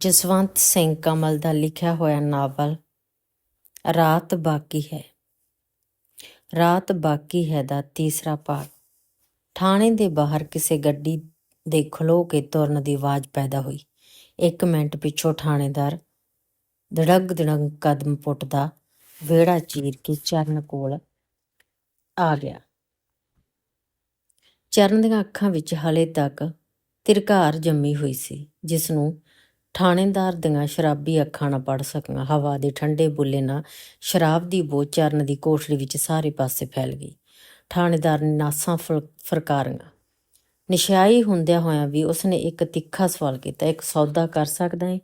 ਜਸਵੰਤ ਸਿੰਘ ਕਮਲ ਦਾ ਲਿਖਿਆ ਹੋਇਆ ਨਾਵਲ ਰਾਤ ਬਾਕੀ ਹੈ। ਰਾਤ ਬਾਕੀ ਹੈ ਦਾ ਤੀਸਰਾ ਭਾਗ ਥਾਣੇ ਦੇ ਬਾਹਰ ਕਿਸੇ ਗੱਡੀ ਦੇ ਖਲੋ ਕੇ ਤੁਰਨ ਦੀ ਆਵਾਜ਼ ਪੈਦਾ ਹੋਈ। ਇੱਕ ਮਿੰਟ ਪਿੱਛੋਂ ਥਾਣੇਦਾਰ ਧੜਕ ਧੜਕ ਕਦਮ ਪੁੱਟਦਾ ਵਿਹੜਾ ਚੀਰ ਕੇ ਚਰਨ ਕੋਲ ਆ ਗਿਆ। ਚਰਨ ਦੀਆਂ ਅੱਖਾਂ ਵਿੱਚ ਹਲੇ ਤੱਕ ਤਿਰਕਾਰ ਜੰਮੀ ਹੋਈ ਸੀ ਜਿਸ ਨੂੰ ਥਾਣੇਦਾਰ ਦੀਆਂ ਸ਼ਰਾਬੀ ਅੱਖਾਂ ਨਾ ਪੜ ਸਕੀਆਂ। ਹਵਾ ਦੇ ਠੰਡੇ ਬੁੱਲੇ ਨਾਲ ਸ਼ਰਾਬ ਦੀ ਬੋ ਚਰਨ ਦੀ ਕੋਠੜੀ ਵਿੱਚ ਸਾਰੇ ਪਾਸੇ ਫੈਲ ਗਈ। ਥਾਣੇਦਾਰ ਨੇ ਨਾਸਾਂ ਫਲ- ਫਰਕਾਰੀਆਂ। ਨਿਸ਼ਾਈ ਹੁੰਦਿਆਂ ਹੋਇਆਂ ਵੀ ਉਸਨੇ ਇੱਕ ਤਿੱਖਾ ਸਵਾਲ ਕੀਤਾ, ਇੱਕ ਸੌਦਾ ਕਰ ਸਕਦਾ ਹੈ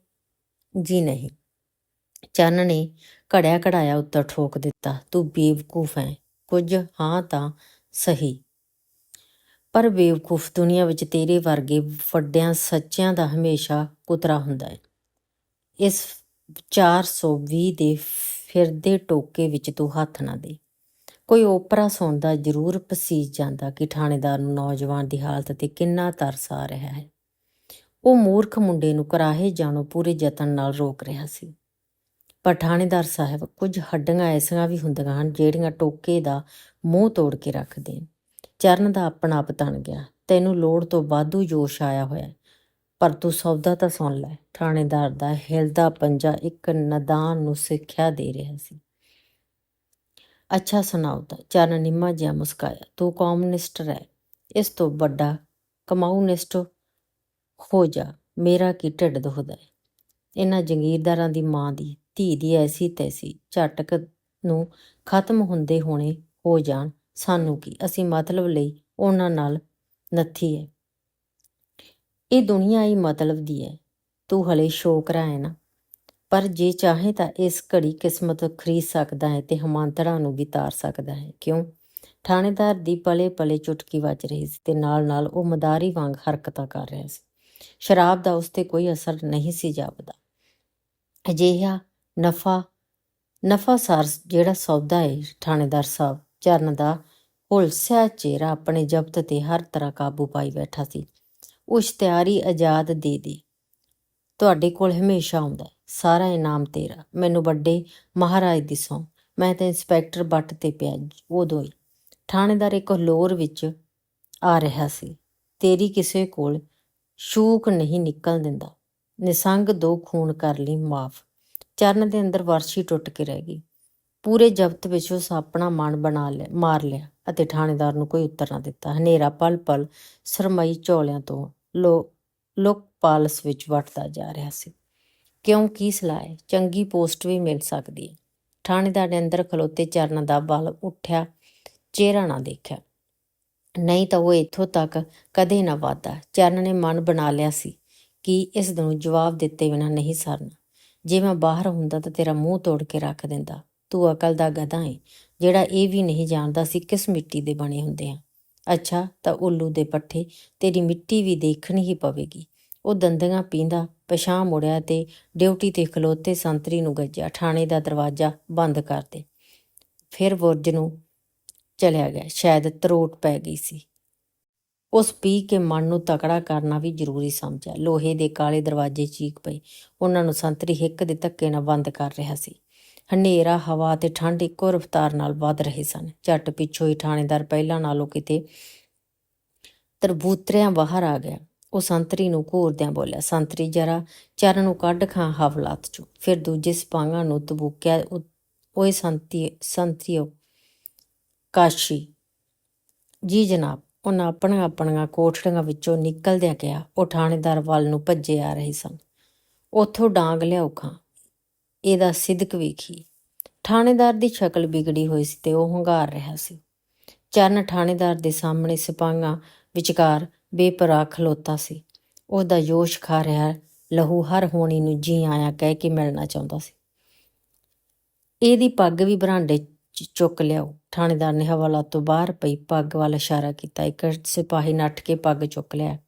ਜੀ ਨਹੀਂ। ਚਰਨ ਨੇ ਘੜਿਆ ਘੜਾਇਆ ਉੱਤਰ ਠੋਕ ਦਿੱਤਾ, ਤੂੰ ਬੇਵਕੂਫ ਹੈ ਕੁਝ? ਹਾਂ ਤਾਂ ਸਹੀ। ਪਰ ਬੇਵਕੂਫ ਦੁਨੀਆ ਵਿੱਚ ਤੇਰੇ ਵਰਗੇ ਵੱਡਿਆਂ ਸੱਚਿਆਂ ਦਾ ਹਮੇਸ਼ਾ ਕੁਤਰਾ ਹੁੰਦਾ ਹੈ। ਇਸ 420 ਦੇ ਫਿਰਦੇ ਟੋਕੇ ਵਿੱਚ ਤੂੰ ਹੱਥ ਨਾ ਦੇ। ਕੋਈ ਓਪਰਾ ਸੁਣਦਾ ਜ਼ਰੂਰ ਪਸੀਜ ਜਾਂਦਾ ਕਿ ਥਾਣੇਦਾਰ ਨੂੰ ਨੌਜਵਾਨ ਦੀ ਹਾਲਤ ਤੇ ਕਿੰਨਾ ਤਰਸ ਆ ਰਿਹਾ ਹੈ। ਉਹ ਮੂਰਖ ਮੁੰਡੇ ਨੂੰ ਕਰਾਹੇ ਜਾਣੋ ਪੂਰੇ ਯਤਨ ਨਾਲ ਰੋਕ ਰਿਹਾ ਸੀ। ਪਰ ਥਾਣੇਦਾਰ ਸਾਹਿਬ ਕੁਝ ਹੱਡੀਆਂ ਐਸੀਆਂ ਵੀ ਹੁੰਦੀਆਂ ਹਨ ਜਿਹੜੀਆਂ ਟੋਕੇ ਦਾ ਮੂੰਹ ਤੋੜ ਕੇ ਰੱਖ ਦੇਣ ਚਰਨ ਦਾ ਆਪਣਾ ਆਪ ਤਣ ਗਿਆ ਤੈਨੂੰ ਲੋੜ ਤੋਂ ਵਾਧੂ ਜੋਸ਼ ਆਇਆ ਹੋਇਆ। ਪਰ ਤੂੰ ਸੌਦਾ ਤਾਂ ਸੁਣ ਲੈ, ਥਾਣੇਦਾਰ ਦਾ ਹਿਲਦਾ ਪੰਜਾ ਇੱਕ ਨਦਾਨ ਨੂੰ ਸਿੱਖਿਆ ਦੇ ਰਿਹਾ ਸੀ। ਅੱਛਾ ਸੁਣਾਓ ਤਾਂ, ਚਰਨ ਨਿੰਮਾ ਜਿਹਾ ਮੁਸਕਾਇਆ, ਤੂੰ ਕਮਿਊਨਿਸਟ ਹੈ ਇਸ ਤੋਂ ਵੱਡਾ ਕਮਾਊਨਿਸਟ ਹੋ ਜਾ, ਮੇਰਾ ਕੀ ਢਿੱਡ ਦੁਖਦਾ ਹੈ? ਇਹਨਾਂ ਜੰਗੀਰਦਾਰਾਂ ਦੀ ਮਾਂ ਦੀ ਧੀ ਦੀ ਐਸੀ ਤੈਸੀ ਝਟਕ ਨੂੰ ਖਤਮ ਹੁੰਦੇ ਹੋਣੇ ਹੋ ਜਾਣ ਸਾਨੂੰ ਕੀ? ਅਸੀਂ ਮਤਲਬ ਲਈ ਉਹਨਾਂ ਨਾਲ ਨੱਥੀ ਹੈ ਇਹ ਦੁਨੀਆ ਹੀ ਮਤਲਬ ਦੀ ਹੈ ਤੂੰ ਹਲੇ ਸ਼ੋਕਰਾ ਹੈ ਨਾ। ਪਰ ਜੇ ਚਾਹੇ ਤਾਂ ਇਸ ਘੜੀ ਕਿਸਮਤ ਖਰੀਦ ਸਕਦਾ ਹੈ ਤੇ ਹਮਾਂਤੜਾ ਨੂੰ ਵੀ ਤਾਰ ਸਕਦਾ ਹੈ ਕਿਉਂ? ਥਾਣੇਦਾਰ ਦੀ ਪਲੇ ਪਲੇ ਚੁਟਕੀ ਵੱਜ ਰਹੀ ਸੀ ਤੇ ਨਾਲ ਨਾਲ ਉਹ ਮਦਾਰੀ ਵਾਂਗ ਹਰਕਤਾਂ ਕਰ ਰਿਹਾ ਸੀ। ਸ਼ਰਾਬ ਦਾ ਉਸ ਤੇ ਕੋਈ ਅਸਰ ਨਹੀਂ ਸੀ ਜਾਪਦਾ। ਅਜਿਹਾ ਨਫਾ ਨਫਾ ਸਾਰ ਜਿਹੜਾ ਸੌਦਾ ਹੈ ਥਾਣੇਦਾਰ ਸਾਹਿਬ। ਚਰਨ ਦਾ ਹੁਲਸਿਆ ਚਿਹਰਾ ਆਪਣੇ ਜ਼ਬਤ ਤੇ ਹਰ ਤਰ੍ਹਾਂ ਕਾਬੂ ਪਾਈ ਬੈਠਾ ਸੀ। ਉਹ ਇਸ਼ਤਿਹਾਰੀ ਆਜ਼ਾਦ ਦੇ ਦੇ। ਤੁਹਾਡੇ ਕੋਲ ਹਮੇਸ਼ਾ ਆਉਂਦਾ ਸਾਰਾ ਇਨਾਮ ਤੇਰਾ। ਮੈਨੂੰ ਵੱਡੇ ਮਹਾਰਾਜ ਦੀ ਸੌ ਮੈਂ ਤਾਂ ਇੰਸਪੈਕਟਰ ਬੱਟ ਤੇ ਪਿਆ ਉਦੋਂ ਹੀ। ਥਾਣੇਦਾਰ ਇੱਕ ਲੋਰ ਵਿੱਚ ਆ ਰਿਹਾ ਸੀ। ਤੇਰੀ ਕਿਸੇ ਕੋਲ ਸ਼ੂਕ ਨਹੀਂ ਨਿਕਲ ਦਿੰਦਾ। ਨਿਸੰਗ ਦੋ ਖੂਨ ਕਰ ਲਈ ਮਾਫ। ਚਰਨ ਦੇ ਅੰਦਰ ਵਰਸ਼ੀ ਟੁੱਟ ਕੇ ਰਹਿ ਗਈ। ਪੂਰੇ ਜ਼ਬਤ ਵਿੱਚ ਉਸ ਆਪਣਾ ਮਨ ਬਣਾ ਲਿਆ, ਮਾਰ ਲਿਆ ਅਤੇ ਥਾਣੇਦਾਰ ਨੂੰ ਕੋਈ ਉੱਤਰ ਨਾ ਦਿੱਤਾ। ਹਨੇਰਾ ਪਲ ਪਲ ਸਰਮਈ ਝੋਲਿਆਂ ਤੋਂ ਲੋ, ਲੁਕ ਪਾਲਸ ਵਿੱਚ ਵਟਦਾ ਜਾ ਰਿਹਾ ਸੀ। ਕਿਉਂ, ਕੀ ਸਲਾਹ ਹੈ? ਚੰਗੀ ਪੋਸਟ ਵੀ ਮਿਲ ਸਕਦੀ ਹੈ। ਥਾਣੇਦਾਰ ਨੇ ਅੰਦਰ ਖਲੋਤੇ ਚਰਨ ਦਾ ਬਲ ਉੱਠਿਆ, ਚਿਹਰਾ ਨਾ ਦੇਖਿਆ। ਨਹੀਂ ਤਾਂ ਉਹ ਇੱਥੋਂ ਤੱਕ ਕਦੇ ਨਾ ਵਾਦਾ ਚਰਨ ਨੇ ਮਨ ਬਣਾ ਲਿਆ ਸੀ ਕਿ ਇਸ ਨੂੰ ਜਵਾਬ ਦਿੱਤੇ ਬਿਨਾਂ ਨਹੀਂ ਸਰਨਾ। ਜੇ ਮੈਂ ਬਾਹਰ ਹੁੰਦਾ ਤਾਂ ਤੇਰਾ ਮੂੰਹ ਤੋੜ ਕੇ ਰੱਖ ਦਿੰਦਾ। ਤੂੰ ਅਕਲ ਦਾ ਗਧਾ ਏ, ਜਿਹੜਾ ਇਹ ਵੀ ਨਹੀਂ ਜਾਣਦਾ ਸੀ ਕਿਸ ਮਿੱਟੀ ਦੇ ਬਣੇ ਹੁੰਦੇ ਆ। ਅੱਛਾ, ਤਾਂ ਉੱਲੂ ਦੇ ਪੱਠੇ ਤੇਰੀ ਮਿੱਟੀ ਵੀ ਦੇਖਣੀ ਹੀ ਪਵੇਗੀ। ਉਹ ਦੰਦੀਆਂ ਪੀਂਦਾ ਪਛਾਂ ਮੁੜਿਆ ਤੇ ਡਿਊਟੀ ਤੇ ਖਲੋਤੇ ਸੰਤਰੀ ਨੂੰ ਗੱਜਿਆ ਥਾਣੇ ਦਾ ਦਰਵਾਜ਼ਾ ਬੰਦ ਕਰ ਦੇ। ਫਿਰ ਬੁਰਜ ਨੂੰ ਚਲਿਆ ਗਿਆ, ਸ਼ਾਇਦ ਤਰੋਟ ਪੈ ਗਈ ਸੀ। ਉਸ ਪੀ ਕੇ ਮਨ ਨੂੰ ਤਕੜਾ ਕਰਨਾ ਵੀ ਜ਼ਰੂਰੀ ਸਮਝਿਆ। ਲੋਹੇ ਦੇ ਕਾਲੇ ਦਰਵਾਜ਼ੇ ਚੀਕ ਪਏ। ਉਹਨਾਂ ਨੂੰ ਸੰਤਰੀ ਹਿੱਕ ਦੇ ਧੱਕੇ ਨਾਲ ਬੰਦ ਕਰ ਰਿਹਾ ਸੀ। ਹਨੇਰਾ, ਹਵਾ ਤੇ ਠੰਡ ਇੱਕੋ ਰਫ਼ਤਾਰ ਨਾਲ ਵੱਧ ਰਹੇ ਸਨ। ਝੱਟ ਪਿੱਛੋਂ ਹੀ ਥਾਣੇਦਾਰ ਪਹਿਲਾਂ ਨਾਲੋਂ ਕਿਤੇ ਤਰਬੂਤਰਿਆਂ ਬਾਹਰ ਆ ਗਿਆ। ਉਹ ਸੰਤਰੀ ਨੂੰ ਘੂਰਦਿਆਂ ਬੋਲਿਆ, ਸੰਤਰੀ, ਜਰਾ ਚਰਨ ਨੂੰ ਕੱਢ ਖਾਂ ਹਵਲਾਤ ਚੋਂ। ਫਿਰ ਦੂਜੇ ਸਿਪਾਹਾਂ ਨੂੰ ਤਬੂਕਿਆ ਉਹ- ਓਏ ਸੰਤੀ ਸੰਤਰੀਓ ਕਾਸ਼ੀ, ਜੀ ਜਨਾਬ। ਉਹਨਾਂ ਆਪਣੀਆਂ ਆਪਣੀਆਂ ਕੋਠੜੀਆਂ ਵਿੱਚੋਂ ਨਿਕਲਦਿਆਂ ਕਿਹਾ, ਉਹ ਥਾਣੇਦਾਰ ਵੱਲ ਨੂੰ ਭੱਜੇ ਆ ਰਹੇ ਸਨ। ਉੱਥੋਂ ਡਾਂਗ ਲਿਆਓ ਖਾਂ। ਇਹਦਾ ਸਿਦਕ ਵੇਖੀ। ਥਾਣੇਦਾਰ ਦੀ ਸ਼ਕਲ ਵਿਗੜੀ ਹੋਈ ਸੀ ਤੇ ਉਹ ਹੰਗਾਰ ਰਿਹਾ ਸੀ। ਚਰਨ ਥਾਣੇਦਾਰ ਦੇ ਸਾਹਮਣੇ ਸਿਪਾਹੀਆਂ ਵਿਚਕਾਰ ਬੇਪਰਾ ਖਲੋਤਾ ਸੀ। ਉਹਦਾ ਜੋਸ਼ ਖਾ ਰਿਹਾ ਲਹੂ ਹਰ ਹੋਣੀ ਨੂੰ ਜੀ ਆਇਆ ਕਹਿ ਕੇ ਮਿਲਣਾ ਚਾਹੁੰਦਾ ਸੀ। ਇਹਦੀ ਪੱਗ ਵੀ ਬਰਾਂਡੇ 'ਚ ਚੁੱਕ ਲਿਆਓ। ਥਾਣੇਦਾਰ ਨੇ ਹਵਾਲਾ ਤੋਂ ਬਾਹਰ ਪਈ ਪੱਗ ਵੱਲ ਇਸ਼ਾਰਾ ਕੀਤਾ। ਇੱਕ ਸਿਪਾਹੀ ਨੱਠ ਕੇ ਪੱਗ ਚੁੱਕ ਲਿਆ।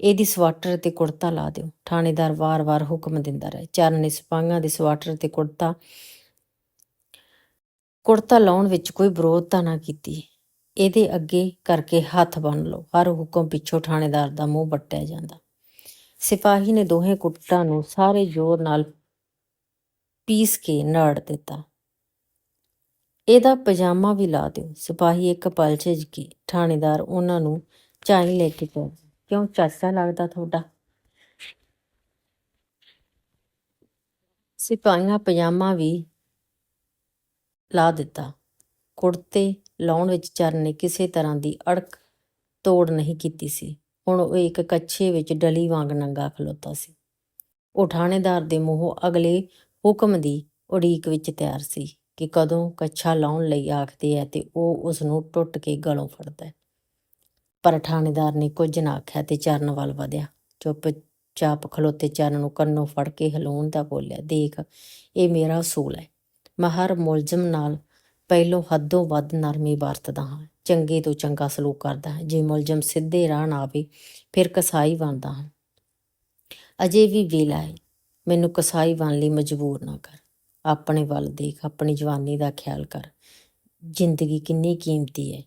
ਇਹਦੀ ਸਵਾਟਰ ਤੇ ਕੁੜਤਾ ਲਾ ਦਿਓ। ਥਾਣੇਦਾਰ ਵਾਰ-ਵਾਰ ਹੁਕਮ ਦਿੰਦਾ ਰਿਹਾ। ਚਰਨ ਨੇ ਸਿਪਾਹੀਆਂ ਦੇ ਸਵਾਟਰ ਤੇ ਕੁੜਤਾ ਕੁੜਤਾ ਲਾਉਣ ਵਿੱਚ ਕੋਈ ਵਿਰੋਧਤਾ ਨਾ ਕੀਤੀ। ਇਹਦੇ ਅੱਗੇ ਕਰਕੇ ਹੱਥ ਬੰਨ ਲਓ। ਹਰ ਹੁਕਮ ਪਿੱਛੋਂ ਥਾਣੇਦਾਰ ਦਾ ਮੂੰਹ ਵੱਟਿਆ ਜਾਂਦਾ। ਸਿਪਾਹੀ ਨੇ ਦੋਹੇ ਕੁੱਟਾਂ ਨੂੰ ਸਾਰੇ ਜ਼ੋਰ ਨਾਲ ਪੀਸ ਕੇ ਨਾੜ ਦਿੱਤਾ। ਇਹਦਾ ਪਜਾਮਾ ਵੀ ਲਾ ਦਿਓ। ਸਿਪਾਹੀ ਇੱਕ ਪਲ ਛਿਜ ਕੇ ਥਾਣੇਦਾਰ ਉਹਨਾਂ ਨੂੰ ਚਾਈ ਲੈ ਕੇ ਪਹੁੰਚ ਕਿਉਂ ਚਾਚਾ ਲੱਗਦਾ ਤੁਹਾਡਾ? ਸਿਪਾਹੀਆਂ ਪਜਾਮਾ ਵੀ ਲਾ ਦਿੱਤਾ। ਕੁੜਤੇ ਲਾਉਣ ਵਿੱਚ ਚਰਨ ਨੇ ਕਿਸੇ ਤਰ੍ਹਾਂ ਦੀ ਅੜਕ ਤੋੜ ਨਹੀਂ ਕੀਤੀ ਸੀ। ਹੁਣ ਉਹ ਇੱਕ ਕੱਛੇ ਵਿੱਚ ਡਲੀ ਵਾਂਗ ਨੰਗਾ ਖਲੋਤਾ ਸੀ। ਉਹ ਥਾਣੇਦਾਰ ਦੇ ਮੂੰਹੋਂ ਅਗਲੇ ਹੁਕਮ ਦੀ ਉਡੀਕ ਵਿੱਚ ਤਿਆਰ ਸੀ ਕਿ ਕਦੋਂ ਕੱਛਾ ਲਾਉਣ ਲਈ ਆਖਦੇ ਹੈ ਤੇ ਉਹ ਉਸ ਨੂੰ ਟੁੱਟ ਕੇ ਗਲੋਂ ਫੜਦਾ ਹੈ। ਪਰ ਥਾਣੇਦਾਰ ਨੇ ਕੁਝ ਨਾ ਆਖਿਆ ਤੇ ਚਰਨ ਵੱਲ ਵਧਿਆ। ਚੁੱਪ ਚਾਪ ਖਲੋਤੇ ਚਰਨ ਨੂੰ ਕੰਨੋਂ ਫੜ ਕੇ ਹਲਾਉਣ ਦਾ ਬੋਲਿਆ, ਦੇਖ, ਇਹ ਮੇਰਾ ਅਸੂਲ ਹੈ। ਮੈਂ ਹਰ ਮੁਲਜ਼ਮ ਨਾਲ ਪਹਿਲੋਂ ਹੱਦੋਂ ਵੱਧ ਨਰਮੀ ਵਰਤਦਾ ਹਾਂ। ਚੰਗੇ ਤੋਂ ਚੰਗਾ ਸਲੂਕ ਕਰਦਾ ਹਾਂ। ਜੇ ਮੁਲਜ਼ਮ ਸਿੱਧੇ ਰਾਹ ਨਾ ਆਵੇ, ਫਿਰ ਕਸਾਈ ਬਣਦਾ ਹਾਂ। ਅਜੇ ਵੀ ਵੇਲਾ ਹੈ। ਮੈਨੂੰ ਕਸਾਈ ਬਣ ਲਈ ਮਜਬੂਰ ਨਾ ਕਰ। ਆਪਣੇ ਵੱਲ ਦੇਖ, ਆਪਣੀ ਜਵਾਨੀ ਦਾ ਖਿਆਲ ਕਰ। ਜ਼ਿੰਦਗੀ ਕਿੰਨੀ ਕੀਮਤੀ ਹੈ।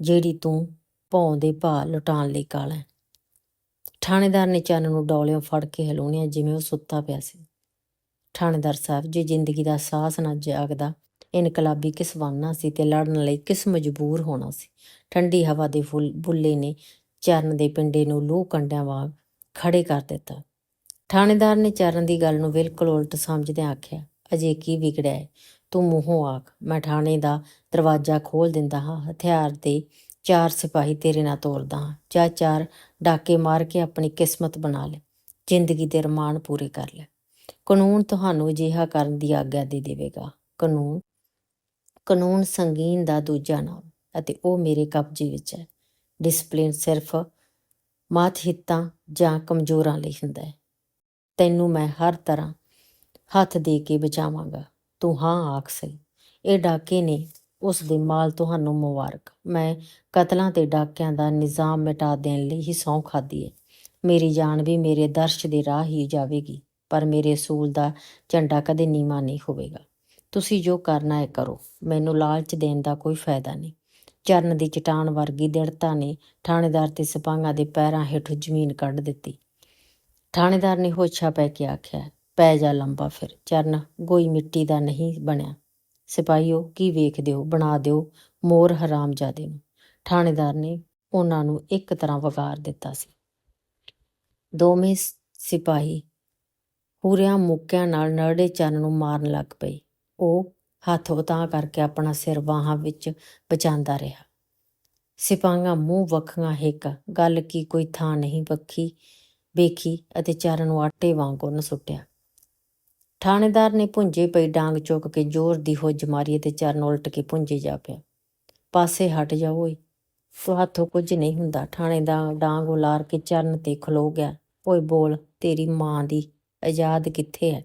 ਜਿਹੜੀ ਤੂੰ ਭੌਂ ਦੇ ਭਾ ਲੁਟਾਉਣ ਲਈ ਕਾਲਾ ਥਾਣੇਦਾਰ ਨੇ ਚੰਨ ਨੂੰ ਡੋਲਿਓਂ ਫੜ ਕੇ ਹਿਲਾਉਣਿਆ ਜਿਵੇਂ ਉਹ ਸੁੱਤਾ ਪਿਆ ਸੀ। ਥਾਣੇਦਾਰ ਸਾਹਿਬ, ਜੇ ਜ਼ਿੰਦਗੀ ਦਾ ਸਾਹਸ ਨਾ ਜਾਗਦਾ, ਇਨਕਲਾਬੀ ਕਿਸ ਬਣਨਾ ਸੀ ਤੇ ਲੜਨ ਲਈ ਕਿਸ ਮਜਬੂਰ ਹੋਣਾ ਸੀ? ਠੰਡੀ ਹਵਾ ਦੇ ਫੁੱਲ, ਬੁੱਲੇ ਨੇ ਚਰਨ ਦੇ ਪਿੰਡੇ ਨੂੰ ਲੂਹ ਕੰਡਿਆਂ ਵਾਂਗ ਖੜੇ ਕਰ ਦਿੱਤਾ। ਥਾਣੇਦਾਰ ਨੇ ਚਰਨ ਦੀ ਗੱਲ ਨੂੰ ਬਿਲਕੁਲ ਉਲਟ ਸਮਝਦਿਆਂ ਆਖਿਆ, ਅਜੇ ਕੀ ਵਿਗੜਿਆ ਹੈ ਤੂੰ ਮੂੰਹੋਂ ਆਖ, ਮੈਂ ਥਾਣੇ ਦਾ ਦਰਵਾਜ਼ਾ ਖੋਲ ਦਿੰਦਾ ਹਾਂ, ਹਥਿਆਰ ਤੇ ਚਾਰ ਸਿਪਾਹੀ ਤੇਰੇ ਨਾਲ ਤੋਰਦਾ ਹਾਂ। ਜਾਂ ਚਾਰ ਡਾਕੇ ਮਾਰ ਕੇ ਆਪਣੀ ਕਿਸਮਤ ਬਣਾ ਲੈ, ਜ਼ਿੰਦਗੀ ਦੇ ਰਮਾਨ ਪੂਰੇ ਕਰ ਲੈ। ਕਾਨੂੰਨ ਤੁਹਾਨੂੰ ਅਜਿਹਾ ਕਰਨ ਦੀ ਆਗਿਆ ਦੇ ਦੇਵੇਗਾ। ਕਾਨੂੰਨ ਕਾਨੂੰਨ ਸੰਗੀਨ ਦਾ ਦੂਜਾ ਨਾਮ, ਅਤੇ ਉਹ ਮੇਰੇ ਕਬਜ਼ੇ ਵਿੱਚ ਹੈ। ਡਿਸਪਲਿਨ ਸਿਰਫ ਮਾਤ ਹਿੱਤਾਂ ਜਾਂ ਕਮਜ਼ੋਰਾਂ ਲਈ ਹੁੰਦਾ ਹੈ। ਤੈਨੂੰ ਮੈਂ ਹਰ ਤਰ੍ਹਾਂ ਹੱਥ ਦੇ ਕੇ ਬਚਾਵਾਂਗਾ। ਤੂੰ ਹਾਂ, ਆਖ ਸਹੀ। ਇਹ ਡਾਕੇ ਨੇ ਉਸ ਦੇ ਮਾਲ ਤੁਹਾਨੂੰ ਮੁਬਾਰਕ। ਮੈਂ ਕਤਲਾਂ ਤੇ ਡਾਕਿਆਂ ਦਾ ਨਿਜ਼ਾਮ ਮਿਟਾ ਦੇਣ ਲਈ ਹੀ ਸਹੁੰ ਖਾਦੀ ਹੈ ਮੇਰੀ ਜਾਨ ਵੀ ਮੇਰੇ ਦਰਸ਼ ਦੇ ਰਾਹ ਹੀ ਜਾਵੇਗੀ, ਪਰ ਮੇਰੇ ਅਸੂਲ ਦਾ ਝੰਡਾ ਕਦੇ ਨੀਵਾਂ ਨਹੀਂ ਹੋਵੇਗਾ। ਤੁਸੀਂ ਜੋ ਕਰਨਾ ਹੈ ਕਰੋ, ਮੈਨੂੰ ਲਾਲਚ ਦੇਣ ਦਾ ਕੋਈ ਫਾਇਦਾ ਨਹੀਂ। ਚਰਨ ਦੀ ਚਟਾਨ ਵਰਗੀ ਦ੍ਰਿੜਤਾ ਨੇ ਥਾਣੇਦਾਰ ਤੇ ਸਿਪਾਹੀਆਂ ਦੇ ਪੈਰਾਂ ਹੇਠ ਜ਼ਮੀਨ ਕੱਢ ਦਿੱਤੀ। ਥਾਣੇਦਾਰ ਨੇ ਹੋਛਾ ਪੈ ਕੇ ਆਖਿਆ, ਪੈ ਜਾ ਲੰਬਾ ਫਿਰ, ਚਰਨ, ਗੋਈ ਮਿੱਟੀ ਦਾ ਨਹੀਂ ਬਣਿਆ। ਸਿਪਾਹੀਓ, ਕੀ ਵੇਖ ਦਿਓ, ਬਣਾ ਦਿਓ, ਮੋਰ ਹਰਾਮਜ਼ਾਦੇ ਨੂੰ। ਥਾਣੇਦਾਰ ਨੇ ਉਹਨਾਂ ਨੂੰ ਇੱਕ ਤਰ੍ਹਾਂ ਵਗਾਰ ਦਿੱਤਾ ਸੀ। ਦੋਵੇਂ ਸਿਪਾਹੀ ਪੂਰਿਆਂ ਮੁੱਕਿਆਂ ਨਾਲ ਨਰੜੇ ਚੰਨ ਨੂੰ ਮਾਰਨ ਲੱਗ ਪਏ। ਉਹ ਹੱਥ ਉਤਾਂ ਕਰਕੇ ਆਪਣਾ ਸਿਰ ਬਾਹਾਂ ਵਿੱਚ ਬਚਾਉਂਦਾ ਰਿਹਾ। ਸਿਪਾਹੀਆਂ ਮੂੰਹ ਵੱਖੀਆਂ ਹਿੱਕ ਗੱਲ ਕੀ ਕੋਈ ਥਾਂ ਨਹੀਂ ਬੱਖੀ ਵੇਖੀ ਅਤੇ ਚਰਨ ਨੂੰ ਆਟੇ ਵਾਂਗ ਉਹਨ ਸੁੱਟਿਆ ਥਾਣੇਦਾਰ ਨੇ ਪੁੰਜੇ ਪਈ ਡਾਂਗ ਚੁੱਕ ਕੇ ਜ਼ੋਰ ਦੀ ਹੁੱਜ ਮਾਰੀ ਤੇ ਚਰਨ ਉਲਟ ਕੇ ਪੁੰਜੇ ਜਾ ਪਿਆ। ਪਾਸੇ ਹਟ ਜਾਓ ਓਏ। ਤੋ ਹੱਥੋਂ ਕੁਝ ਨਹੀਂ ਹੁੰਦਾ। ਥਾਣੇਦਾਰ ਡਾਂਗ ਉਲਾਰ ਕੇ ਚਰਨ ਤੇ ਖਲੋ ਗਿਆ। ਓਏ ਬੋਲ, ਤੇਰੀ ਮਾਂ ਦੀ ਆਜ਼ਾਦ ਕਿੱਥੇ ਹੈ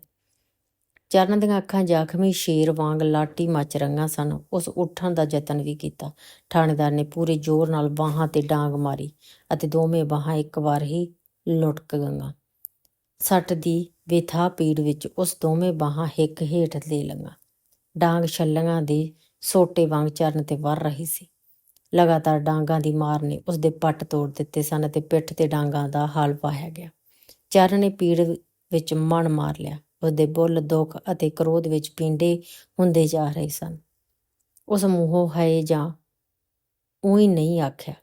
ਚਰਨ ਦੀਆਂ ਅੱਖਾਂ ਜ਼ਖਮੀ ਸ਼ੇਰ ਵਾਂਗ ਲਾਟੀ ਮੱਚ ਰਹੀਆਂ ਸਨ। ਉਸ ਉੱਠਣ ਦਾ ਯਤਨ ਵੀ ਕੀਤਾ। ਥਾਣੇਦਾਰ ਨੇ ਪੂਰੇ ਜ਼ੋਰ ਨਾਲ ਬਾਹਾਂ ਤੇ ਡਾਂਗ ਮਾਰੀ ਅਤੇ ਦੋਵੇਂ ਬਾਹਾਂ ਇੱਕ ਵਾਰ ਹੀ ਲੁਟਕ ਗਈਆਂ। ਸੱਟ ਦੀ ਵਿਥਾ ਪੀੜ ਵਿੱਚ ਉਸ ਦੋਵੇਂ ਬਾਹਾਂ ਹਿੱਕ ਹੇਠ ਦੇ ਲਈਆਂ ਡਾਂਗ ਛੱਲੀਆਂ ਦੇ ਸੋਟੇ ਵਾਂਗ ਚਰਨ ਤੇ ਵਰ ਰਹੀ ਸੀ। ਲਗਾਤਾਰ ਡਾਂਗਾਂ ਦੀ ਮਾਰ ਨੇ ਉਸ ਦੇ ਪੱਟ ਤੋੜ ਦਿੱਤੇ ਸਨ ਅਤੇ ਪਿੱਠ ਤੇ ਡਾਂਗਾਂ ਦਾ ਹਾਲ ਪਾਇਆ ਗਿਆ। ਚਰਨ ਨੇ ਪੀੜ ਵਿੱਚ ਮਣ ਮਾਰ ਲਿਆ। ਉਸ ਦੇ ਬੁੱਲ, ਦੁੱਖ ਅਤੇ ਕ੍ਰੋਧ ਵਿੱਚ ਪਿੰਡੇ ਹੁੰਦੇ ਜਾ ਰਹੇ ਸਨ। ਉਸ ਮੂੰਹੋਂ ਹੈ ਜਾਂ ਉਹੀ ਨਹੀਂ ਆਖਿਆ।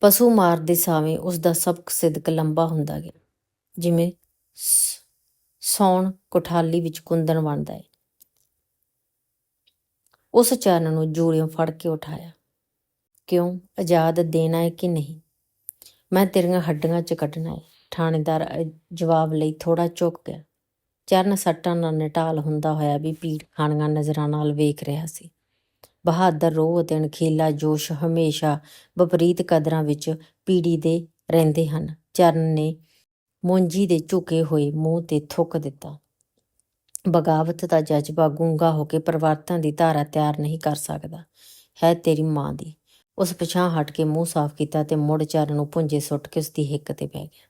ਪਸ਼ੂ ਮਾਰ ਦੇ ਸਾਵੇਂ ਉਸ ਦਾ ਸਬਕ ਸਿਦਕ ਲੰਬਾ ਹੁੰਦਾ ਗਿਆ। ਜਿਵੇਂ ਸ- ਸੌਣ ਕੋਠਾਲੀ ਵਿੱਚ ਕੁੰਦਨ ਬਣਦਾ ਹੈ ਉਸ ਚਰਨ ਨੂੰ ਜੂੜਿਓਂ ਫੜ ਕੇ ਉਠਾਇਆ। ਕਿਉਂ? ਆਜ਼ਾਦ ਦੇਣਾ ਹੈ ਕਿ ਨਹੀਂ? ਮੈਂ ਤੇਰੀਆਂ ਹੱਡੀਆਂ 'ਚ ਕੱਢਣਾ ਹੈ ਥਾਣੇਦਾਰ ਜਵਾਬ ਲਈ ਥੋੜਾ ਝੁਕ ਗਿਆ। ਚਰਨ ਸੱਟਾਂ ਨਾਲ ਨਿਟਾਲ ਹੁੰਦਾ ਹੋਇਆ ਵੀ ਪੀੜ ਖਾਣੀਆਂ ਨਜ਼ਰਾਂ ਨਾਲ ਵੇਖ ਰਿਹਾ ਸੀ। ਬਹਾਦਰ ਰੋਹ ਅਤੇ ਅਣਖੀਲਾ ਜੋਸ਼ ਹਮੇਸ਼ਾ ਵਿਪਰੀਤ ਕਦਰਾਂ ਵਿੱਚ ਪੀੜੀ ਦੇ ਰਹਿੰਦੇ ਹਨ। ਚਰਨ ਨੇ ਮੁੰਜੀ ਦੇ ਝੁਕੇ ਹੋਏ ਮੂੰਹ ਤੇ ਥੁੱਕ ਦਿੱਤਾ। ਬਗਾਵਤ ਦਾ ਜਜ਼ਬਾ ਗੂੰਗਾ ਹੋ ਕੇ ਪਰਵਰਤਾਂ ਦੀ ਧਾਰਾ ਤਿਆਰ ਨਹੀਂ ਕਰ ਸਕਦਾ। ਹੈ ਤੇਰੀ ਮਾਂ ਦੀ। ਉਸ ਪਛਾਂ ਹਟ ਕੇ ਮੂੰਹ ਸਾਫ਼ ਕੀਤਾ ਤੇ ਮੁੜ ਚਰਨ ਨੂੰ ਪੁੰਜੇ ਸੁੱਟ ਕੇ ਉਸ ਦੀ ਹਿੱਕ ਤੇ ਪੈ ਗਿਆ।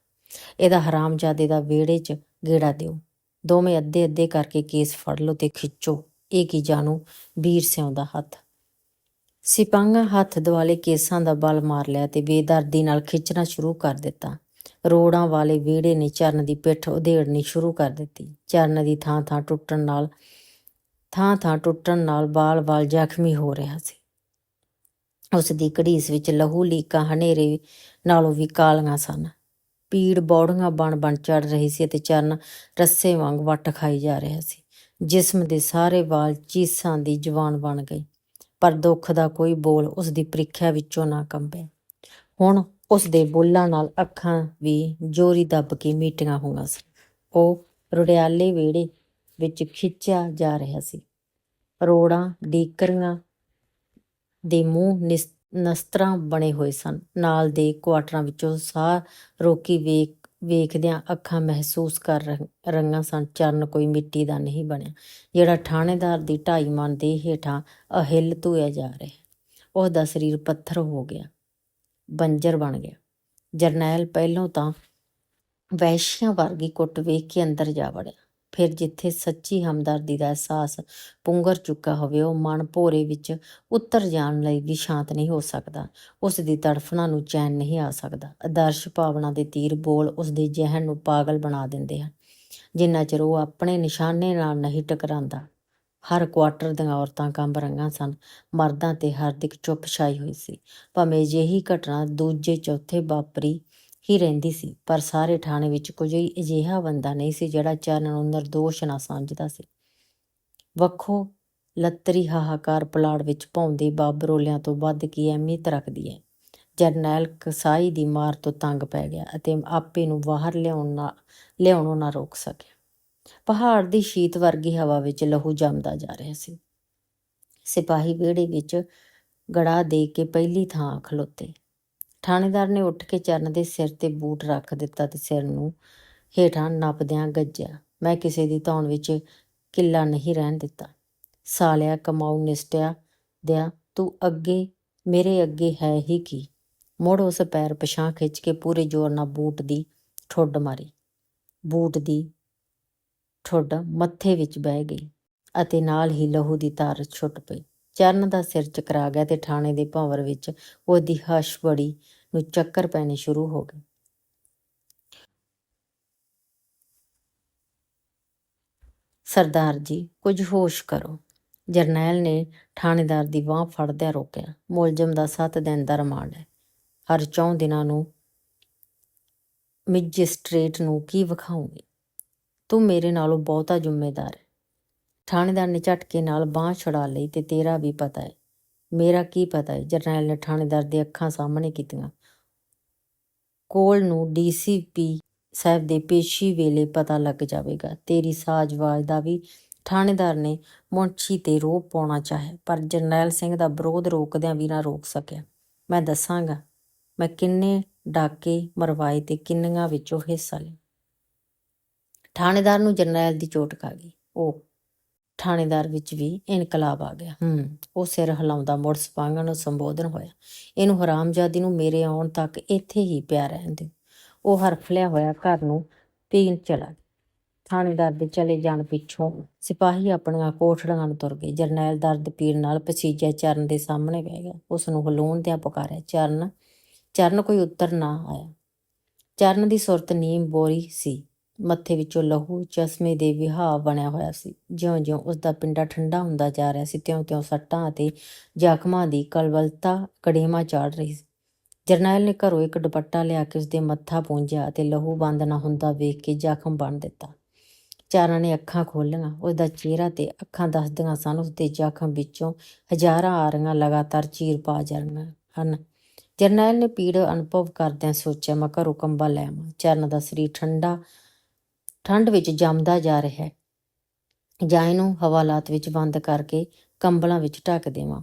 ਇਹਦਾ ਹਰਾਮਜ਼ਾਦੇ ਦਾ ਵਿਹੜੇ 'ਚ ਗੇੜਾ ਦਿਓ। ਦੋਵੇਂ ਅੱਧੇ ਅੱਧੇ ਕਰਕੇ ਕੇਸ ਫੜ ਲਓ ਤੇ ਖਿੱਚੋ। ਇਹ ਕੀ ਜਾਣੂ? ਵੀਰ ਸਿਉਂ ਦਾ ਹੱਥ। ਸਿਪਾਹੀਆਂ ਹੱਥ ਦੁਆਲੇ ਕੇਸਾਂ ਦਾ ਬਲ ਮਾਰ ਲਿਆ ਤੇ ਬੇਦਰਦੀ ਨਾਲ ਖਿੱਚਣਾ ਸ਼ੁਰੂ ਕਰ ਦਿੱਤਾ। ਰੋੜਾਂ ਵਾਲੇ ਵਿਹੜੇ ਨੇ ਚਰਨ ਦੀ ਪਿੱਠ ਉਧੇੜਨੀ ਸ਼ੁਰੂ ਕਰ ਦਿੱਤੀ। ਚਰਨ ਦੀ ਥਾਂ ਥਾਂ ਟੁੱਟਣ ਨਾਲ, ਥਾਂ ਥਾਂ ਟੁੱਟਣ ਨਾਲ ਬਾਲ-ਬਾਲ ਜ਼ਖਮੀ ਹੋ ਰਿਹਾ ਸੀ। ਉਸ ਦੀ ਘੜੀਸ ਵਿੱਚ ਲਹੂ ਲੀਕਾਂ ਹਨੇਰੇ ਨਾਲੋਂ ਵੀ ਕਾਲੀਆਂ ਸਨ। ਪੀੜ ਬੌੜੀਆਂ ਬਣ ਬਣ ਚੜ ਰਹੀ ਸੀ ਅਤੇ ਚਰਨ ਰੱਸੇ ਵਾਂਗ ਵੱਟ ਖਾਈ ਜਾ ਰਿਹਾ ਸੀ। ਜਿਸਮ ਦੇ ਸਾਰੇ ਵਾਲ ਚੀਸਾਂ ਦੀ ਜਵਾਨ ਬਣ ਗਏ, ਪਰ ਦੁੱਖ ਦਾ ਕੋਈ ਬੋਲ ਉਸ ਦੀ ਪ੍ਰੀਖਿਆ ਵਿੱਚੋਂ ਨਾ ਕੰਬਿਆ। ਹੁਣ ਉਸ ਦੇ ਬੁੱਲਾਂ ਨਾਲ ਅੱਖਾਂ ਵੀ ਜੋਰੀ ਦੱਬ ਕੇ ਮੀਟੀਆਂ ਹੋਈਆਂ ਸੀ। ਉਹ ਰੁੜਿਆਲੇ ਵਿਹੜੇ ਵਿੱਚ ਖਿੱਚਿਆ ਜਾ ਰਿਹਾ ਸੀ। ਰੋੜਾਂ, ਡੀਕਰੀਆਂ ਦੇ ਮੂੰਹ ਨਿਸ- ਨਸਤਰਾਂ ਬਣੇ ਹੋਏ ਸਨ। ਨਾਲ ਦੇ ਕੁਆਟਰਾਂ ਵਿੱਚੋਂ ਸਾਹ ਰੋਕੀ ਵੇਖ, ਵੇਖਦਿਆਂ ਅੱਖਾਂ ਮਹਿਸੂਸ ਕਰ ਰੰਗਾਂ ਸਨ, ਚਰਨ ਕੋਈ ਮਿੱਟੀ ਦਾ ਨਹੀਂ ਬਣਿਆ, ਜਿਹੜਾ ਥਾਣੇਦਾਰ ਦੀ ਢਾਈ ਮਨ ਦੇ ਹੇਠਾਂ ਅਹਿਲ ਧੋਇਆ ਜਾ ਰਿਹਾ। ਉਸ ਦਾ ਸਰੀਰ ਪੱਥਰ ਹੋ ਗਿਆ। ਬੰਜਰ ਬਣ ਗਿਆ। ਜਰਨੈਲ ਪਹਿਲੋਂ ਤਾਂ ਵੈਸ਼ੀਆਂ ਵਰਗੀ ਕੁੱਟ ਵੇਖ ਕੇ ਅੰਦਰ ਜਾ ਵੜਿਆ। ਫਿਰ ਜਿੱਥੇ ਸੱਚੀ ਹਮਦਰਦੀ ਦਾ ਅਹਿਸਾਸ ਪੁੰਗਰ ਚੁੱਕਾ ਹੋਵੇ, ਉਹ ਮਨ ਭੋਰੇ ਵਿੱਚ ਉੱਤਰ ਜਾਣ ਲਈ ਵੀ ਸ਼ਾਂਤ ਨਹੀਂ ਹੋ ਸਕਦਾ। ਉਸ ਦੀ ਤੜਫਣਾ ਨੂੰ ਚੈਨ ਨਹੀਂ ਆ ਸਕਦਾ। ਆਦਰਸ਼ ਭਾਵਨਾ ਦੇ ਤੀਰ ਬੋਲ ਉਸ ਦੇ ਜ਼ਿਹਨ ਨੂੰ ਪਾਗਲ ਬਣਾ ਦਿੰਦੇ ਹਨ, ਜਿੰਨਾ ਚਿਰ ਉਹ ਆਪਣੇ ਨਿਸ਼ਾਨੇ ਨਾਲ ਨਹੀਂ ਟਕਰਾਂਦਾ ਹਰ ਕੁਆਟਰ ਦੀਆਂ ਔਰਤਾਂ ਕੰਬ ਰਹੀਆਂ ਸਨ। ਮਰਦਾਂ ਤੇ ਹਰਦਿਕ ਚੁੱਪ ਛਾਈ ਹੋਈ ਸੀ। ਭਾਵੇਂ ਅਜਿਹੀ ਘਟਨਾ ਦੂਜੇ ਚੌਥੇ ਵਾਪਰੀ ਹੀ ਰਹਿੰਦੀ ਸੀ, ਪਰ ਸਾਰੇ ਥਾਣੇ ਵਿੱਚ ਕੋਈ ਅਜਿਹਾ ਬੰਦਾ ਨਹੀਂ ਸੀ ਜਿਹੜਾ ਚਰਨ ਨੂੰ ਨਿਰਦੋਸ਼ ਨਾ ਸਮਝਦਾ ਸੀ। ਵੱਖੋ ਲੱਤਰੀ ਹਾਹਾਕਾਰ ਪਲਾੜ ਵਿੱਚ ਭੌਂਦੇ ਬਾਬਰੋਲਿਆਂ ਤੋਂ ਵੱਧ ਕੀ ਅਹਿਮੀਅਤ ਰੱਖਦੀ ਹੈ? ਜਰਨੈਲ ਕਸਾਈ ਦੀ ਮਾਰ ਤੋਂ ਤੰਗ ਪੈ ਗਿਆ ਅਤੇ ਆਪੇ ਨੂੰ ਬਾਹਰ ਲਿਆਉਣ ਨਾ, ਲਿਆਉਣੋਂ ਨਾ ਰੋਕ ਸਕਿਆ। ਪਹਾੜ ਦੀ ਸ਼ੀਤ ਵਰਗੀ ਹਵਾ ਵਿੱਚ ਲਹੂ ਜੰਮਦਾ ਜਾ ਰਿਹਾ ਸੀ। ਸਿਪਾਹੀ ਵਿਹੜੇ ਵਿੱਚ ਗੜਾ ਦੇ ਕੇ ਪਹਿਲੀ ਥਾਂ ਖਲੋਤੇ। ਥਾਣੇਦਾਰ ਨੇ ਉੱਠ ਕੇ ਚਰਨ ਦੇ ਸਿਰ ਤੇ ਬੂਟ ਰੱਖ ਦਿੱਤਾ ਤੇ ਸਿਰ ਨੂੰ ਹੇਠਾਂ ਨੱਪਦਿਆਂ ਗੱਜਿਆ, ਮੈਂ ਕਿਸੇ ਦੀ ਧੌਣ ਵਿੱਚ ਕਿੱਲਾ ਨਹੀਂ ਰਹਿਣ ਦਿੱਤਾ। ਸਾਲਿਆ ਕਮਾਊ ਨਿਸਟਿਆ ਦਿਆ, ਤੂੰ ਅੱਗੇ, ਮੇਰੇ ਅੱਗੇ ਹੈ ਹੀ ਕੀ ਮੁੜ ਉਸ ਪੈਰ ਪਛਾਂ ਖਿੱਚ ਕੇ ਪੂਰੇ ਜ਼ੋਰ ਨਾਲ ਬੂਟ ਦੀ ਠੁੱਡ ਮਾਰੀ। ਬੂਟ ਦੀ ਠੁੱਡ ਮੱਥੇ ਵਿੱਚ ਬਹਿ ਗਈ ਅਤੇ ਨਾਲ ਹੀ ਲਹੂ ਦੀ ਧਾਰ ਛੁੱਟ ਪਈ। ਚਰਨ ਦਾ ਸਿਰ ਚਕਰਾ ਗਿਆ ਤੇ ਥਾਣੇ ਦੇ ਭੰਵਰ ਵਿੱਚ ਉਹਦੀ ਹਸ਼ ਬੜੀ ਨੂੰ ਚੱਕਰ ਪੈਣੇ ਸ਼ੁਰੂ ਹੋ ਗਏ। ਸਰਦਾਰ ਜੀ, ਕੁਝ ਹੋਸ਼ ਕਰੋ। ਜਰਨੈਲ ਨੇ ਥਾਣੇਦਾਰ ਦੀ ਬਾਹ ਫੜਦਿਆਂ ਰੋਕਿਆ। ਮੁਲਜ਼ਮ ਦਾ 7 ਦਿਨ ਦਾ ਰਿਮਾਂਡ ਹੈ। ਹਰ ਚੌਂ ਦਿਨਾਂ ਨੂੰ ਮੈਜਿਸਟ੍ਰੇਟ ਨੂੰ ਕੀ ਵਿਖਾਉਂਗੇ? ਤੂੰ ਮੇਰੇ ਨਾਲੋਂ ਬਹੁਤਾ ਜ਼ਿੰਮੇਦਾਰ ਹੈ। ਥਾਣੇਦਾਰ ਨੇ ਝਟਕੇ ਨਾਲ ਬਾਹ ਛੁਡਾ ਲਈ ਤੇ ਤੇਰਾ ਵੀ ਪਤਾ ਹੈ। ਮੇਰਾ ਕੀ ਪਤਾ ਹੈ? ਜਰਨੈਲ ਨੇ ਥਾਣੇਦਾਰ ਦੇ ਅੱਖਾਂ ਸਾਹਮਣੇ ਕੀਤੀਆਂ। ਕੋਲ ਨੂੰ ਡੀਸੀਪੀ ਸਾਹਿਬ ਦੇ ਪੇਸ਼ੀ ਵੇਲੇ ਪਤਾ ਲੱਗ ਜਾਵੇਗਾ। ਤੇਰੀ ਸਾਜ਼ਵਾਜ ਦਾ ਵੀ ਥਾਣੇਦਾਰ ਨੇ ਮੁੰਸ਼ੀ ਤੇ ਰੋਪ ਪਾਉਣਾ ਚਾਹਿਆ, ਪਰ ਜਰਨੈਲ ਸਿੰਘ ਦਾ ਵਿਰੋਧ ਰੋਕਦਿਆਂ ਵੀ ਨਾ ਰੋਕ ਸਕਿਆ। ਮੈਂ ਦੱਸਾਂਗਾ, ਮੈਂ ਕਿੰਨੇ ਡਾਕੇ ਮਰਵਾਏ ਤੇ ਕਿੰਨੀਆਂ ਵਿੱਚੋਂ ਹਿੱਸਾ ਲਿਆ। ਥਾਣੇਦਾਰ ਨੂੰ ਜਰਨੈਲ ਦੀ ਚੋਟ ਖਾ ਗਈ। ਉਹ ਥਾਣੇਦਾਰ ਵਿੱਚ ਵੀ ਇਨਕਲਾਬ ਆ ਗਿਆ। ਹੂੰ। ਉਹ ਸਿਰ ਹਿਲਾਉਂਦਾ ਮੁੜ ਸਪਾਂਗਾਂ ਨੂੰ ਸੰਬੋਧਨ ਹੋਇਆ। ਇਹਨੂੰ ਹਰਾਮਜ਼ਾਦੀ ਨੂੰ ਮੇਰੇ ਆਉਣ ਤੱਕ ਇੱਥੇ ਹੀ ਪਿਆ ਰਹਿਣ ਦਿਓ। ਉਹ ਹਰਫਲਿਆ ਹੋਇਆ ਘਰ ਨੂੰ ਪੀਣ ਚਲਾ ਗਿਆ। ਥਾਣੇਦਾਰ ਦੇ ਚਲੇ ਜਾਣ ਪਿੱਛੋਂ ਸਿਪਾਹੀ ਆਪਣੀਆਂ ਕੋਠੜੀਆਂ ਨੂੰ ਤੁਰ ਗਏ। ਜਰਨੈਲ ਦਰਦ ਪੀੜ ਨਾਲ ਪਸੀਜਿਆ ਚਰਨ ਦੇ ਸਾਹਮਣੇ ਬਹਿ ਗਿਆ। ਉਸ ਨੂੰ ਹਲੂਣ ਦਿਆਂ ਪੁਕਾਰਿਆ ਚਰਨ ਚਰਨ ਕੋਈ ਉੱਤਰ ਨਾ ਆਇਆ। ਚਰਨ ਦੀ ਸੁਰਤ ਨੀਮ ਬੋਰੀ ਸੀ। ਮੱਥੇ ਵਿੱਚੋਂ ਲਹੂ, ਚਸ਼ਮੇ ਦੇ ਵਿਹਾਅ ਬਣਿਆ ਹੋਇਆ ਸੀ। ਜਿਉਂ-ਜਿਉਂ ਉਸ ਦਾ ਪਿੰਡਾ ਠੰਡਾ ਹੁੰਦਾ ਜਾ ਰਿਹਾ ਸੀ, ਤਿਉਂ-ਤਿਉਂ ਸੱਟਾਂ ਅਤੇ ਜ਼ਖਮਾਂ ਦੀ ਕਲਵਲਤਾ ਕੜੇਮਾ ਚਾੜ ਰਹੀ ਸੀ। ਜਰਨੈਲ ਨੇ ਘਰੋਂ ਇੱਕ ਦੁਪੱਟਾ ਲਿਆ ਕੇ ਉਸਦੇ ਮੱਥਾ ਪੂੰਝਿਆ ਅਤੇ ਲਹੂ ਬੰਦ ਨਾ ਹੁੰਦਾ ਵੇਖ ਕੇ ਜ਼ਖਮ ਬੰਨ ਦਿੱਤਾ। ਚਾਰਾਂ ਨੇ ਅੱਖਾਂ ਖੋਲੀਆਂ ਉਸ ਚਿਹਰਾ ਤੇ ਅੱਖਾਂ ਦੱਸਦੀਆਂ ਸਨ, ਉਸਦੇ ਜ਼ਖਮ ਵਿੱਚੋਂ ਹਜ਼ਾਰਾਂ ਆਰੀਆਂ ਲਗਾਤਾਰ ਚੀਰ ਪਾ ਜਾਂਦੀਆਂ ਹਨ। ਜਰਨੈਲ ਨੇ ਪੀੜ ਅਨੁਭਵ ਕਰਦਿਆਂ ਸੋਚਿਆ, ਮੈਂ ਘਰੋਂ ਕੰਬਲ ਲੈ ਆਵਾਂ। ਚਰਨ ਦਾ ਸਰੀਰ ਠੰਡਾ ਠੰਡ ਵਿੱਚ ਜੰਮਦਾ ਜਾ ਰਿਹਾ ਹੈ। ਜਾਂ ਇਹਨੂੰ ਹਵਾਲਾਤ ਵਿੱਚ ਬੰਦ ਕਰਕੇ ਕੰਬਲਾਂ ਵਿੱਚ ਢੱਕ ਦੇਵਾਂ।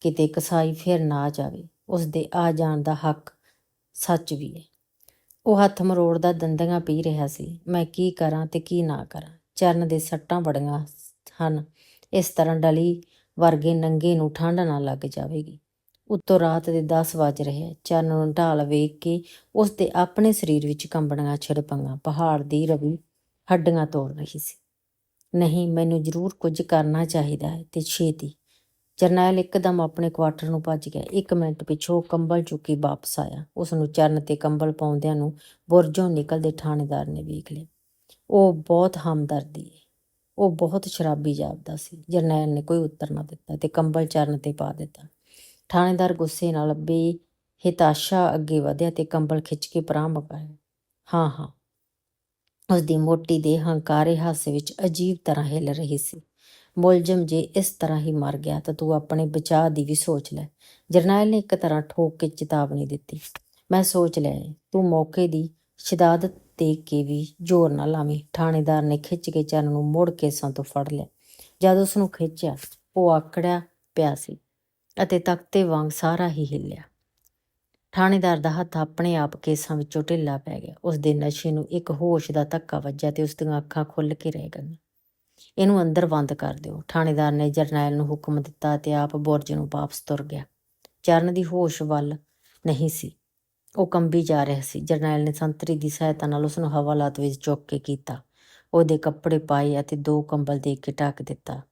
ਕਿਤੇ ਕਸਾਈ ਫਿਰ ਨਾ ਜਾਵੇ। ਉਸ ਦੇ ਆ ਜਾਣ ਦਾ ਹੱਕ ਸੱਚ ਵੀ ਹੈ। ਉਹ ਹੱਥ ਮਰੋੜਦਾ ਦੰਦੀਆਂ ਪੀ ਰਿਹਾ ਸੀ। ਮੈਂ ਕੀ ਕਰਾਂ ਤੇ ਕੀ ਨਾ ਕਰਾਂ। ਚਰਨ ਦੇ ਸੱਟਾਂ ਬੜੀਆਂ ਹਨ। ਇਸ ਤਰ੍ਹਾਂ ਡਲੀ ਵਰਗੇ ਨੰਗੇ ਨੂੰ ਠੰਡ ਨਾ ਲੱਗ ਜਾਵੇਗੀ। ਉੱਤੋਂ ਰਾਤ ਦੇ 10 ਵਜ ਰਹੇ ਚਰਨ ਨੂੰ ਢਾਲ ਵੇਖ ਕੇ ਉਸ ਦੇ ਆਪਣੇ ਸਰੀਰ ਵਿੱਚ ਕੰਬਣੀਆਂ ਛਿੜ ਪਈਆਂ ਪਹਾੜ ਦੀ ਰਵੀ ਹੱਡੀਆਂ ਤੋੜ ਰਹੀ ਸੀ। ਨਹੀਂ, ਮੈਨੂੰ ਜ਼ਰੂਰ ਕੁਝ ਕਰਨਾ ਚਾਹੀਦਾ ਹੈ, ਤੇ ਛੇਤੀ ਜਰਨੈਲ ਇੱਕਦਮ ਆਪਣੇ ਕੁਆਟਰ ਨੂੰ ਭੱਜ ਗਿਆ। ਇੱਕ ਮਿੰਟ ਪਿੱਛੋਂ ਉਹ ਕੰਬਲ ਚੁੱਕੀ ਵਾਪਸ ਆਇਆ। ਉਸ ਨੂੰ ਚਰਨ ਤੇ ਕੰਬਲ ਪਾਉਂਦਿਆਂ ਨੂੰ ਬੁਰਜੋਂ ਨਿਕਲਦੇ ਥਾਣੇਦਾਰ ਨੇ ਵੇਖ ਲਿਆ। ਉਹ ਬਹੁਤ ਹਮਦਰਦੀ ਹੈ ਉਹ ਬਹੁਤ ਸ਼ਰਾਬੀ ਜਾਪਦਾ ਸੀ। ਜਰਨੈਲ ਨੇ ਕੋਈ ਉੱਤਰ ਨਾ ਦਿੱਤਾ ਤੇ ਕੰਬਲ ਚਰਨ ਤੇ ਪਾ ਦਿੱਤਾ। ਥਾਣੇਦਾਰ ਗੁੱਸੇ ਨਾਲ ਬੇਹਿਤਾਸ਼ਾ ਅੱਗੇ ਵਧਿਆ ਤੇ ਕੰਬਲ ਖਿੱਚ ਕੇ ਪਰਾਂ ਮਕਾਇਆ ਹਾਂ ਹਾਂ ਉਸ ਦੀ ਮੋਟੀ ਦੇ ਹੰਕਾਰੇ ਹਾਸੇ ਵਿੱਚ ਅਜੀਬ ਤਰ੍ਹਾਂ ਹਿੱਲ ਰਹੀ ਸੀ। ਮੁਲਜ਼ਮ ਜੇ ਇਸ ਤਰ੍ਹਾਂ ਹੀ ਮਰ ਗਿਆ ਤਾਂ ਤੂੰ ਆਪਣੇ ਬਚਾਅ ਦੀ ਵੀ ਸੋਚ ਲੈ। ਜਰਨੈਲ ਨੇ ਇੱਕ ਤਰ੍ਹਾਂ ਠੋਕ ਕੇ ਚੇਤਾਵਨੀ ਦਿੱਤੀ। ਮੈਂ ਸੋਚ ਲਿਆ ਏ, ਤੂੰ ਮੌਕੇ ਦੀ ਸ਼ਹਾਦਤ ਦੇਖ ਕੇ ਵੀ ਜ਼ੋਰ ਨਾ ਲਾਵੇਂ। ਥਾਣੇਦਾਰ ਨੇ ਖਿੱਚ ਕੇ ਚਰਨ ਨੂੰ ਮੁੜ ਕੇਸਾਂ ਤੋਂ ਫੜ ਲਿਆ। ਜਦ ਉਸ ਨੂੰ ਖਿੱਚਿਆ ਉਹ ਆਕੜਿਆ ਪਿਆ ਸੀ ਅਤੇ ਤਖਤੇ ਵਾਂਗ ਸਾਰਾ ਹੀ ਹਿੱਲਿਆ। ਥਾਣੇਦਾਰ ਦਾ ਹੱਥ ਆਪਣੇ ਆਪ ਕੇਸਾਂ ਵਿੱਚੋਂ ਢਿੱਲਾ ਪੈ ਗਿਆ। ਉਸ ਦੇ ਨਸ਼ੇ ਨੂੰ ਇੱਕ ਹੋਸ਼ ਦਾ ਧੱਕਾ ਵੱਜਿਆ ਤੇ ਉਸ ਦੀਆਂ ਅੱਖਾਂ ਖੁੱਲ ਕੇ ਰਹਿ ਗਈਆਂ। ਇਹਨੂੰ ਅੰਦਰ ਬੰਦ ਕਰ ਦਿਓ। ਥਾਣੇਦਾਰ ਨੇ ਜਰਨੈਲ ਨੂੰ ਹੁਕਮ ਦਿੱਤਾ ਤੇ ਆਪ ਬੁਰਜ ਨੂੰ ਵਾਪਸ ਤੁਰ ਗਿਆ। ਚਰਨ ਦੀ ਹੋਸ਼ ਵੱਲ ਨਹੀਂ ਸੀ। ਉਹ ਕੰਬੀ ਜਾ ਰਿਹਾ ਸੀ। ਜਰਨੈਲ ਨੇ ਸੰਤਰੀ ਦੀ ਸਹਾਇਤਾ ਨਾਲ ਉਸ ਨੂੰ ਹਵਾਲਾਤ ਵਿੱਚ ਚੁੱਕ ਕੇ ਕੀਤਾ। ਉਹਦੇ ਕੱਪੜੇ ਪਾਏ ਅਤੇ ਦੋ ਕੰਬਲ ਦੇ ਕੇ ਢੱਕ ਦਿੱਤਾ।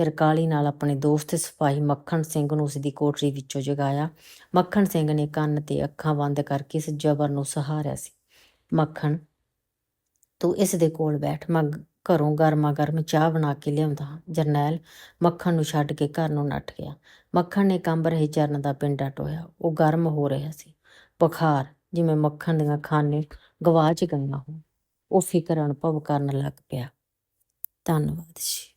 ਫਿਰ ਕਾਲੀ ਨਾਲ ਆਪਣੇ ਦੋਸਤ ਸਿਪਾਹੀ ਮੱਖਣ ਸਿੰਘ ਨੂੰ ਉਸ ਦੀ ਕੋਠਰੀ ਵਿੱਚੋਂ ਜਗਾਇਆ। ਮੱਖਣ ਸਿੰਘ ਨੇ ਕੰਨ ਤੇ ਅੱਖਾਂ ਬੰਦ ਕਰਕੇ ਇਸ ਜਬਰ ਨੂੰ ਸਹਾਰਿਆ ਸੀ। ਮੱਖਣ, ਤੂੰ ਇਸ ਦੇ ਕੋਲ ਬੈਠ, ਮੈਂ ਘਰੋਂ ਗਰਮਾ ਗਰਮ ਚਾਹ ਬਣਾ ਕੇ ਲਿਆਉਂਦਾ ਹਾਂ। ਜਰਨੈਲ ਮੱਖਣ ਨੂੰ ਛੱਡ ਕੇ ਘਰ ਨੂੰ ਨੱਠ ਗਿਆ। ਮੱਖਣ ਨੇ ਕੰਬ ਰਹੇ ਚਰਨ ਦਾ ਪਿੰਡਾ ਟੋਇਆ ਉਹ ਗਰਮ ਹੋ ਰਿਹਾ ਸੀ। ਬੁਖਾਰ, ਜਿਵੇਂ ਮੱਖਣ ਦੀਆਂ ਖਾਨੇ ਗਵਾਚ ਗਈਆਂ ਹੋਣ। ਉਹ ਫਿਕਰ ਅਨੁਭਵ ਕਰਨ ਲੱਗ ਪਿਆ। ਧੰਨਵਾਦ ਜੀ।